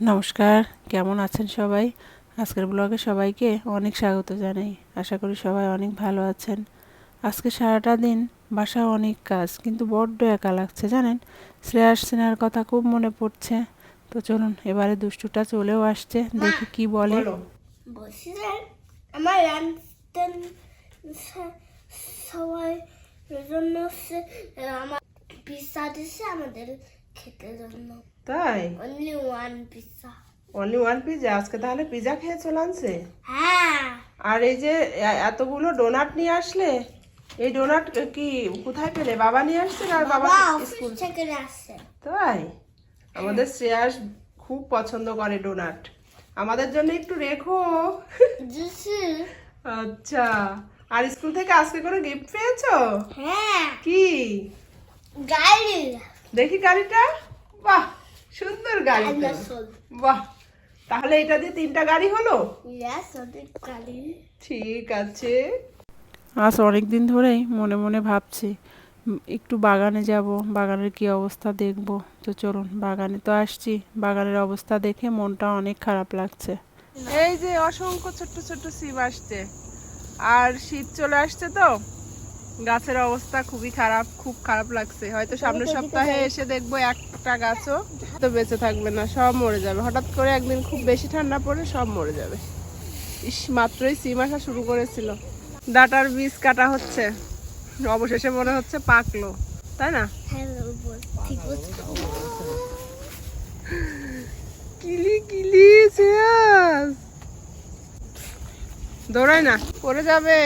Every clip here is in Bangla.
নমস্কার কেমন আছেন সবাই? আজকের ব্লগে সবাইকে অনেক স্বাগত জানাই। আশা করি সবাই অনেক ভালো আছেন। আজকে সারাটা দিন বাসায় অনেক কাজ কিন্তু বড্ড একা লাগছে জানেন? শ্রেয়াস সিনহার কথা খুব মনে পড়ছে। তো চলুন এবারে দুষ্টুটা চলেও আসছে দেখি কি বলে। আমার সবাই জন্য আমার পিৎজা দিছে আমাদের খেতে জন্য। তাই? Only one pizza only one pizza আজকে তাহলে পিজা খেয়ে চলে আনছে হ্যাঁ। আর এই যে এতগুলো ডোনাট নিয়ে আসলে? এই ডোনাট কি কোথায় পেলে? বাবা নিয়ে আসছে আর বাবা স্কুল থেকে? আসছে। তাই? আমাদের শ্রেয়াস খুব পছন্দ করে ডোনাট আমাদের জন্য একটু রেখো। আচ্ছা। আর স্কুল থেকে আজকে করে গিফট পেয়েছ? হ্যাঁ। কি? গাড়ি। দেখি গাড়িটা। বাহ! সুন্দর গাড়ি বাহ। তাহলে এটা দিয়ে তিনটা গাড়ি হলো? ঠিক আছে। আজ অনেক দিন ধরেই মনে মনে ভাবছি একটু বাগানে যাব বাগানের কি অবস্থা দেখব। তো চলুন বাগানে তো আসছি বাগানের অবস্থা দেখে মনটা অনেক খারাপ লাগছে। এই যে অসংখ্য ছোট্ট ছোট্ট সিম আসছে। আর শীত চলে আসছে তো? গাছের অবস্থা খুবই খারাপ খুব খারাপ লাগছে। হয়তো সামনের সপ্তাহে এসে দেখব একটা গাছও তো বেঁচে থাকবে না সব মরে যাবে। হঠাৎ করে একদিন খুব বেশি ঠান্ডা পড়ে সব মরে যাবে। ইস মাত্রই সিম আসা শুরু করেছিল। ডাটার বীজ কাটা হচ্ছে। অবশেষে মনে হচ্ছে পাকলো। তাই না? কিলি কিলি দৌড়ায় না পড়ে যাবে।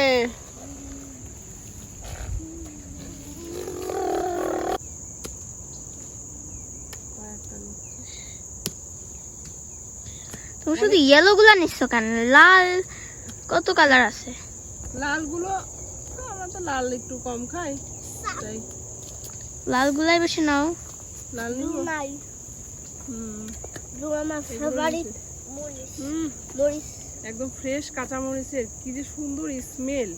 তুমি শুধু ইয়েলো গুলা নিচ্ছ কেন? লাল কত কালার আছে? লালগুলো আমরা তো লাল একটু কম খাই তাই। লাল গুলাই বেশি নাও। লাল নিবো? নাই। হুম। আমার ফেভারিট হুম। মরিচ। একদম ফ্রেশ কাঁচা মরিচের কি যে সুন্দর স্মেল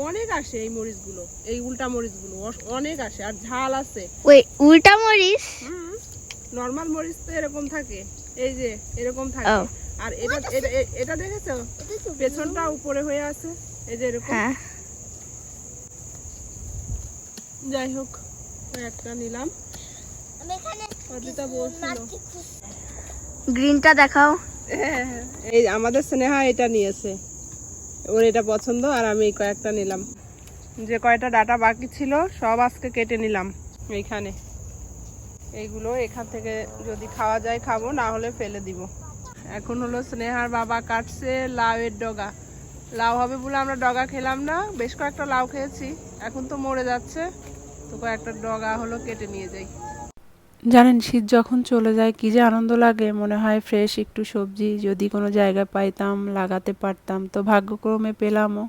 অনেক আসে এই মরিচগুলো এই উল্টা মরিচগুলো অস- অনেক আসে আর ঝাল আছে। ওই উল্টা মরিচ? নর্মাল মরিচ তো এরকম থাকে। এই যে এরকম থাকে। আর এটা এটা- দেখেছ? পেছনটা উপরে হয়ে আছে। এই যে এরকম। হ্যাঁ। যাই হোক একটা নিলাম। গ্রিনটা দেখাও। এই আমাদের স্নেহা এটা নিয়েছে। ওর এটা পছন্দ আর আমি কয়েকটা নিলাম। যে কয়টা ডাটা বাকি ছিল সব আজকে কেটে নিলাম। এইখানে। এইগুলো এখান থেকে যদি খাওয়া যায় খাব, না হলে ফেলে দিব। এখন হলো স্নেহার বাবা কাটছে লাউয়ের ডগা। লাউ হবে বলে আমরা ডগা খেলাম না, বেশ কয়েকটা লাউ খেয়েছি। এখন তো মরে যাচ্ছে। তো কয়েকটা ডগা হলো কেটে নিয়ে যাই। জানেন, শীত যখন চলে যায়, কি যে আনন্দ লাগে। মনে হয় ফ্রেশ একটু সবজি, যদি কোনো জায়গায় পাইতাম, লাগাতে পারতাম। তো ভাগ্যক্রমে পেলামও।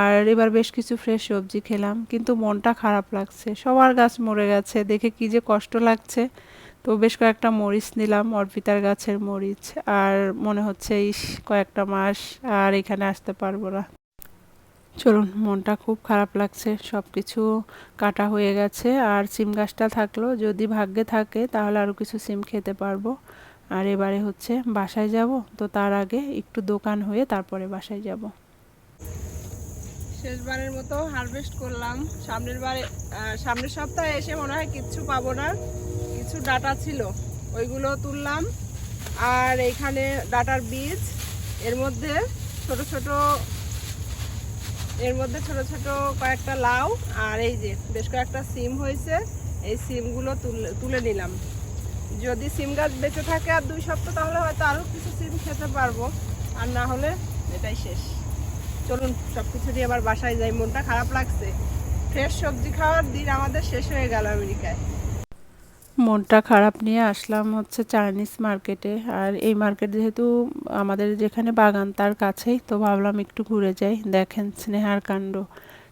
আর এবার বেশ কিছু ফ্রেশ সবজি খেলাম, কিন্তু মনটা খারাপ লাগছে। সবার গাছ মরে গেছে, দেখে কি যে কষ্ট লাগছে। তো বেশ কয়েকটা মরিচ নিলাম, অর্পিতার গাছের মরিচ। আর মনে হচ্ছে, ইস, কয়েকটা মাস আর এখানে আসতে পারব না। চলুন, মনটা খুব খারাপ লাগছে। সব কিছু কাটা হয়ে গেছে। আর সিম গাছটা থাকল। যদি ভাগ্যে থাকে, তাহলে আরও কিছু সিম খেতে পারব। আর এবারে হচ্ছে বাসায় যাব। তো তার আগে একটু দোকান হয়ে তারপরে বাসায় যাব। শেষবারের মতো হারভেস্ট করলাম। সামনের বারে সামনের সপ্তাহে এসে মনে হয় কিচ্ছু পাবো না। কিছু ডাটা ছিল, ওইগুলো তুললাম। আর এখানে ডাটার বীজ, এর মধ্যে ছোট ছোট এর মধ্যে ছোট ছোট কয়েকটা লাউ আর এই যে বেশ কয়েকটা সিম হয়েছে, এই সিমগুলো তুলে তুলে নিলাম। যদি সিম গাছ বেঁচে থাকে আর দুই সপ্তাহ, তাহলে হয়তো আরও কিছু সিম খেতে পারব। আর না হলে এটাই শেষ। চলুন সব কিছু দিয়ে আবার বাসায় যাই। মনটা খারাপ লাগছে। ফ্রেশ সবজি খাওয়ার দিন আমাদের শেষ হয়ে গেল আমেরিকায়। মনটা খারাপ নিয়ে আসলাম হচ্ছে চাইনিজ মার্কেটে। আর এই মার্কেট যেহেতু আমাদের যেখানে বাগান তার কাছেই, তো ভাবলাম একটু ঘুরে যাই। দেখেন স্নেহার কাণ্ড।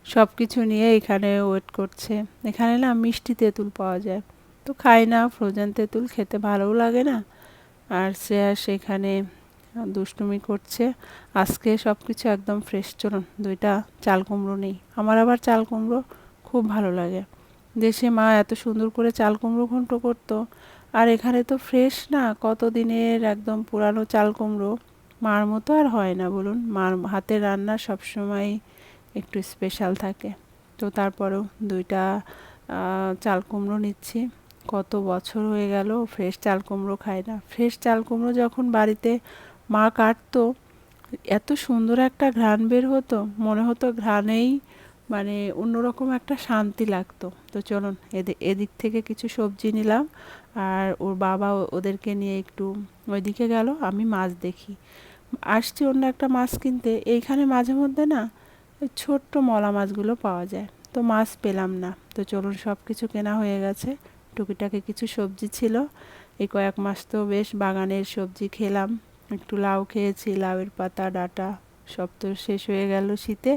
সব কিছু নিয়ে এখানে ওয়েট করছে। এখানে না মিষ্টি তেঁতুল পাওয়া যায়। তো খাই না ফ্রোজেন তেঁতুল খেতে ভালোও লাগে না। আর শ্রেয়া সেখানে দুষ্টুমি করছে। আজকে সব কিছু একদম ফ্রেশ চলুন। দুইটা চাল কুমড়ো নেই। আমার আবার চাল কুমড়ো খুব ভালো লাগে। দেশে মা এত সুন্দর করে চাল কুমড়ো ঘন্ট করতো। আর এখানে তো ফ্রেশ না কত দিনের একদম পুরানো চাল কুমড়ো। মার মতো আর হয় না, বলুন। মার হাতের রান্না সবসময় একটু স্পেশাল থাকে। তো তারপরেও দুইটা চাল কুমড়ো নিচ্ছি। কত বছর হয়ে গেল ফ্রেশ চাল কুমড়ো খাই না। ফ্রেশ চাল কুমড়ো যখন বাড়িতে মা কাটতো, এত সুন্দর একটা ঘ্রাণ বের হতো। মনে হতো ঘ্রাণেই মানে অন্যরকম একটা শান্তি লাগতো। তো চলুন, এদি, এদিক থেকে কিছু সবজি নিলাম আর ওর বাবা ওদেরকে নিয়ে একটু ওইদিকে গেল, আমি মাছ দেখি। আসছি অন্য একটা মাছ কিনতে, এইখানে মাঝে মধ্যে না ছোট্ট মলা মাছগুলো পাওয়া যায়, তো মাছ পেলাম না। তো চলুন সব কিছু কেনা হয়ে গেছে, টুকিটাকি কিছু সবজি ছিল। এই কয়েক মাস তো বেশ বাগানের সবজি খেলাম, একটু লাউ খেয়েছি, লাউয়ের পাতা, ডাঁটা, সব তো শেষ হয়ে গেল শীতে।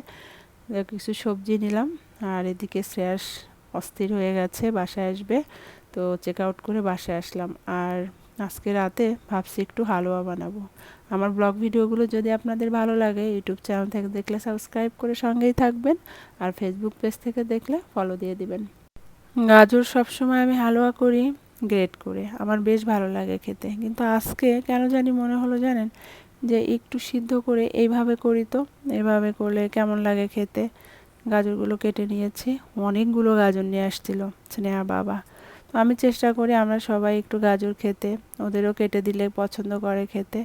কিছু সবজি নিলাম, আর এদিকে শ্রেয়াস অস্থির হয়ে গেছে, বাসায় আসবে। তো চেক আউট করে বাসায় আসলাম। আর আজকে রাতে ভাবছি একটু হালুয়া বানাবো। আমার ব্লগ ভিডিওগুলো যদি আপনাদের ভালো লাগে, ইউটিউব চ্যানেল থেকে দেখলে সাবস্ক্রাইব করে সঙ্গেই থাকবেন, আর ফেসবুক পেজ থেকে দেখলে ফলো দিয়ে দিবেন। গাজর সবসময় আমি হালুয়া করি গ্রেট করে। আমার বেশ ভালো লাগে খেতে। কিন্তু আজকে কেন জানি মনে হলো জানেন যে একটু সিদ্ধ করে এইভাবে করি তো। এভাবে করলে কেমন লাগে খেতে? গাজরগুলো কেটে নিয়েছি। অনেকগুলো গাজর নিয়ে আসছিল, স্নেহা বাবা। তো আমি চেষ্টা করি আমরা সবাই একটু গাজর খেতে, ওদেরও কেটে দিলে পছন্দ করে খেতে।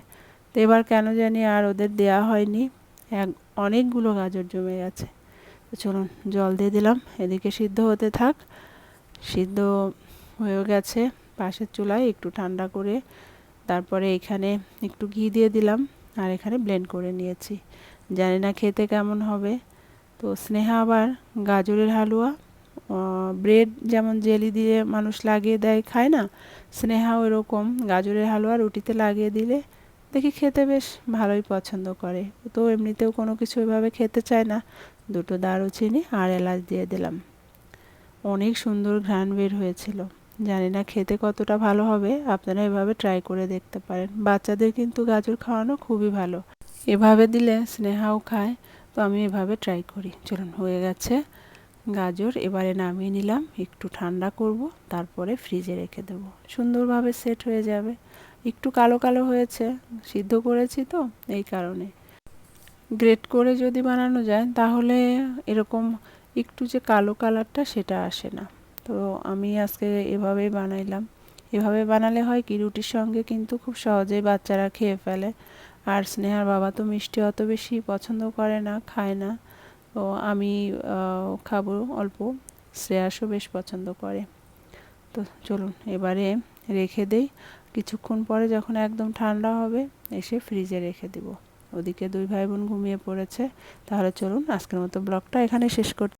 তো এবার কেন জানি আর ওদের দেয়া হয়নি। এক, অনেকগুলো গাজর জমে গেছে। তো চলুন, জল দিয়ে দিলাম, এদিকে সিদ্ধ হতে থাক। সিদ্ধ হয়ে গেছে পাশের চুলায়, একটু ঠান্ডা করে তারপরে এখানে একটু ঘি দিয়ে দিলাম আর এখানে ব্লেন্ড করে নিয়েছি। জানি না খেতে কেমন হবে। তো স্নেহা আবার গাজরের হালুয়া ব্রেড যেমন জেলি দিয়ে মানুষ লাগিয়ে দেয়, খায় না স্নেহা ওইরকম গাজরের হালুয়া রুটিতে লাগিয়ে দিলে দেখি খেতে বেশ ভালোই পছন্দ করে। তো এমনিতেও কোনো কিছু ওইভাবে খেতে চায় না। দুটো দারুচিনি আর এলাচ দিয়ে দিলাম। অনেক সুন্দর ঘ্রাণ বের হয়েছিল। জানি না খেতে কতটা ভালো হবে, আপনারা এভাবে ট্রাই করে দেখতে পারেন। বাচ্চাদের কিন্তু গাজর খাওয়ানো খুবই ভালো। এভাবে দিলে স্নেহাও খায়, তো আমি এভাবে ট্রাই করি। চলুন, হয়ে গেছে গাজর, এবারে নামিয়ে নিলাম, একটু ঠান্ডা করব, তারপরে ফ্রিজে রেখে দেব। সুন্দরভাবে সেট হয়ে যাবে। একটু কালো কালো হয়েছে, সিদ্ধ করেছি তো, এই কারণে। গ্রেট করে যদি বানানো যায়, তাহলে এরকম একটু যে কালো কালারটা সেটা আসে না। তো আমি আজকে এভাবেই বানাইলাম। এভাবে বানালে হয় কি, রুটির সঙ্গে কিন্তু খুব সহজেই বাচ্চারা খেয়ে ফেলে। আর স্নেহার বাবা তো মিষ্টি অত বেশি পছন্দ করে না, খায় না। তো আমি খাব অল্প, শ্রেয়াসও বেশ পছন্দ করে। তো চলুন, এবারে রেখে দেই। কিছুক্ষণ পরে যখন একদম ঠান্ডা হবে, এসে ফ্রিজে রেখে দেব। ওদিকে দুই ভাই বোন ঘুমিয়ে পড়েছে। তাহলে চলুন, আজকের মতো ব্লগটা এখানে শেষ করতে